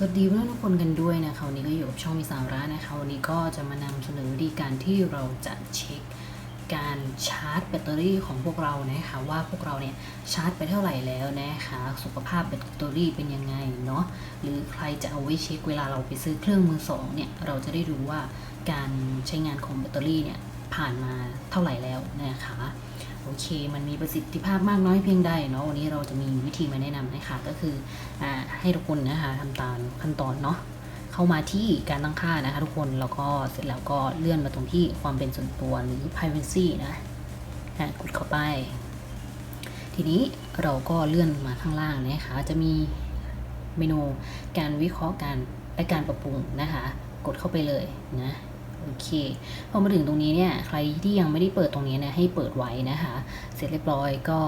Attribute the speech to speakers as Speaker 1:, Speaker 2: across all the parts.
Speaker 1: สวัสดีเพื่อนทุกคนกันด้วยนะคะวันนี้ก็อยู่กับช่องมีสาระนะคะวันนี้ก็จะมานำเสนอวิธีการที่เราจะเช็คการชาร์จแบตเตอรี่ของพวกเรานะคะว่าพวกเราเนี่ยชาร์จไปเท่าไหร่แล้วนะคะสุขภาพแบตเตอรี่เป็นยังไงเนาะหรือใครจะเอาไว้เช็คเวลาเราไปซื้อเครื่องมือสองเนี่ยเราจะได้รู้ว่าการใช้งานของแบตเตอรี่เนี่ยผ่านมาเท่าไหร่แล้วนะคะ โอเค มันมีประสิทธิภาพมากน้อยเพียงใดเนาะวันนี้เราจะมีวิธีมาแนะนำนะคะก็คืออให้ทุกคนนะคะทำตามขั้นตอนเนาะเข้ามาที่การตั้งค่านะคะทุกคนแล้วก็เสร็จแล้วก็เลื่อนมาตรงที่ความเป็นส่วนตัวหรือ privacy นะะกดเข้าไป ทีนี้เราก็เลื่อนมาข้างล่างนะคะจะมีเมนูการวิเคราะห์การและการปรับปรุงนะคะ กดเข้าไปเลยนะ โอเคพอมาถึงตรงนี้เนี่ยใครที่ยังไม่ได้เปิดตรงนี้นะให้เปิดไว้นะคะ เสร็จเรียบร้อยก็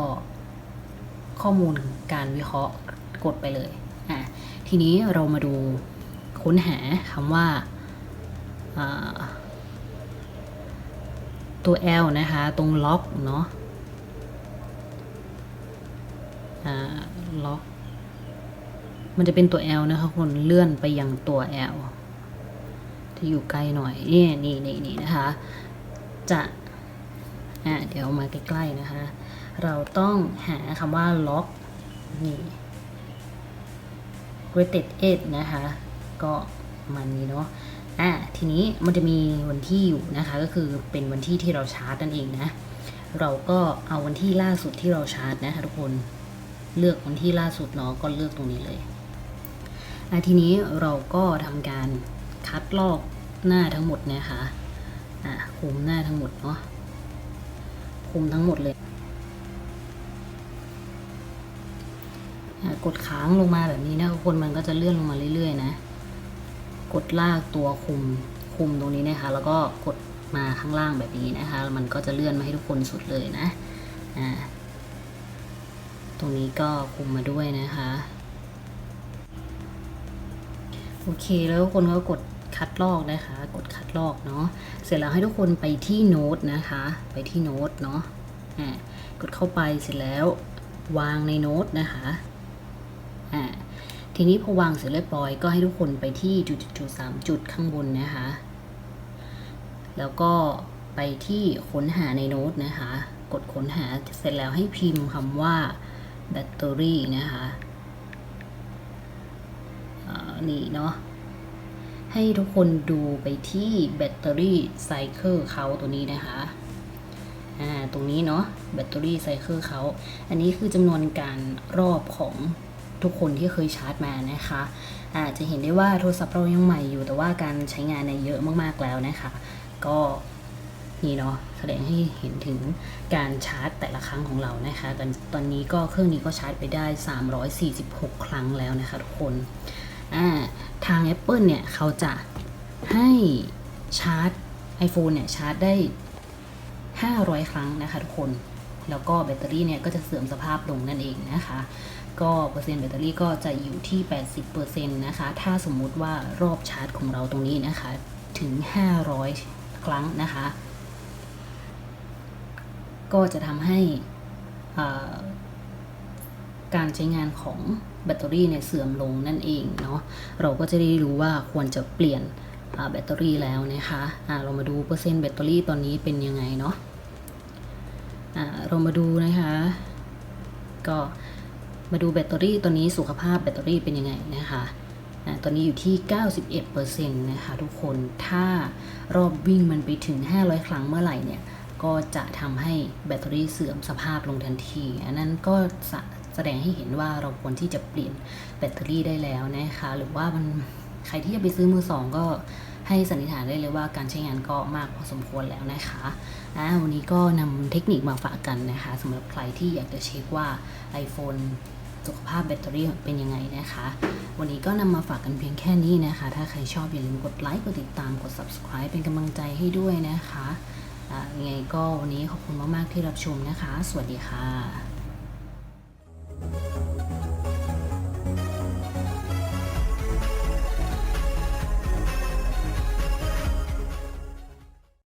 Speaker 1: ข้อมูลการวิเคราะห์กดไปเลยอะทีนี้เรามาดูค้นหาคำว่าอ่าตัว L นะคะ ตรงล็อกเนาะอ่าล็อก มันจะเป็นตัว L นะคะคนเลื่อนไปยังตัว L ที่อยู่ใกลหน่อยนี่นี่นี่นี่นะคะ จะอะเดี๋ยวมาใกล้ๆนะคะ เราต้องหาคำว่าล็อกนี่ rated 8นะคะ ก็มันนี้เนาะอะทีนี้มันจะมีวันที่อยู่นะคะ ก็คือเป็นวันที่ที่เราชาร์จนั่นเองนะ เราก็เอาวันที่ล่าสุดที่เราชาร์จนะคะทุกคนเลือกวันที่ล่าสุดเนาะก็เลือกตรงนี้เลยอะทีนี้เราก็ทำการ คัดลอกหน้าทั้งหมดนะคะอะคุมหน้าทั้งหมดเนาะคุมทั้งหมดเลยอะกดค้างลงมาแบบนี้นะทุกคนมันก็จะเลื่อนลงมาเรื่อยๆนะ กดลากตัวคุมคุมตรงนี้นะคะ แล้วก็กดมาข้างล่างแบบนี้นะคะ มันก็จะเลื่อนมาให้ทุกคนสุดเลยนะ อ่า ตรงนี้ก็คุมมาด้วยนะคะ เคแล้วทุกคนก็กดคัดลอกนะคะ กดคัดลอกเนาะเสร็จแล้วให้ทุกคนไปที่โน้ตนะคะ ไปที่โน้ตเนาะอ่ากดเข้าไปเสร็จแล้ว วางในโน้ตนะคะอ่าทีนี้พอวางเสร็จเรียบร้อยก็ให้ทุกคนไปที่จุดจุดสามจุดข้างบนนะคะ แล้วก็ไปที่ค้นหาในโน้ตนะคะ กดค้นหาเสร็จแล้วให้พิมพ์คำว่าแบตเตอรี่นะคะ นี่เนาะให้ทุกคนดูไปที่แบตเตอรี่ไซเคิลเขาตัวนี้นะคะ อ่า ตรงนี้เนาะแบตเตอรี่ไซเคิลเขา อันนี้คือจำนวนการรอบของทุกคนที่เคยชาร์จมานะคะ อาจจะเห็นได้ว่าโทรศัพท์เรายังใหม่อยู่ แต่ว่าการใช้งานเนี่ยเยอะมากๆแล้วนะคะ ก็นี่เนาะแสดงให้เห็นถึงการชาร์จแต่ละครั้งของเรานะคะตอนตอนนี้ก็เครื่องนี้ก็ชาร์จไปได้ 346 ครั้งแล้วนะคะทุกคน ทาง Apple เนี่ยเขาจะให้ชาร์จ iPhone เนี่ยชาร์จได้ 500 ครั้งนะคะทุกคน แล้วก็แบตเตอรี่เนี่ยก็จะเสื่อมสภาพลงนั่นเองนะคะ ก็เปอร์เซ็นต์แบตเตอรี่ก็จะอยู่ที่ 80%นะคะ ถ้าสมมุติว่ารอบชาร์จของเราตรงนี้นะคะถึง 500 ครั้งนะคะ ก็จะทำให้การใช้งานของ แบตเตอรี่เนี่ยเสื่อมลงนั่นเองเนาะเราก็จะได้รู้ว่าควรจะเปลี่ยนแบตเตอรี่แล้วนะคะอ่าเรามาดูเปอร์เซ็นต์แบตเตอรี่ตอนนี้เป็นยังไงเนาะอ่าเรามาดูนะคะก็มาดูแบตเตอรี่ตอนนี้สุขภาพแบตเตอรี่เป็นยังไงนะคะอ่าตอนนี้อยู่ที่ 91%นะคะทุกคน ถ้ารอบวิ่งมันไปถึง 500 ครั้งเมื่อไหร่เนี่ย ก็จะทำให้แบตเตอรี่เสื่อมสภาพลงทันที อันนั้นก็สะ แสดงให้เห็นว่าเราควรที่จะเปลี่ยนแบตเตอรี่ได้แล้วนะคะ หรือว่ามันใครที่จะไปซื้อมือสองก็ให้สันนิษฐานได้เลยว่าการใช้งานก็มากพอสมควรแล้วนะคะอ่าวันนี้ก็นำเทคนิคมาฝากกันนะคะสำหรับใครที่อยากจะเช็คว่า iPhone สุขภาพแบตเตอรี่เป็นยังไงนะคะ วันนี้ก็นำมาฝากกันเพียงแค่นี้นะคะ ถ้าใครชอบอย่าลืมกดไลค์ กดติดตาม กด subscribe เป็นกำลังใจให้ด้วยนะคะยังไงก็วันนี้ขอบคุณมาก ๆ ที่รับชมนะคะ สวัสดีค่ะ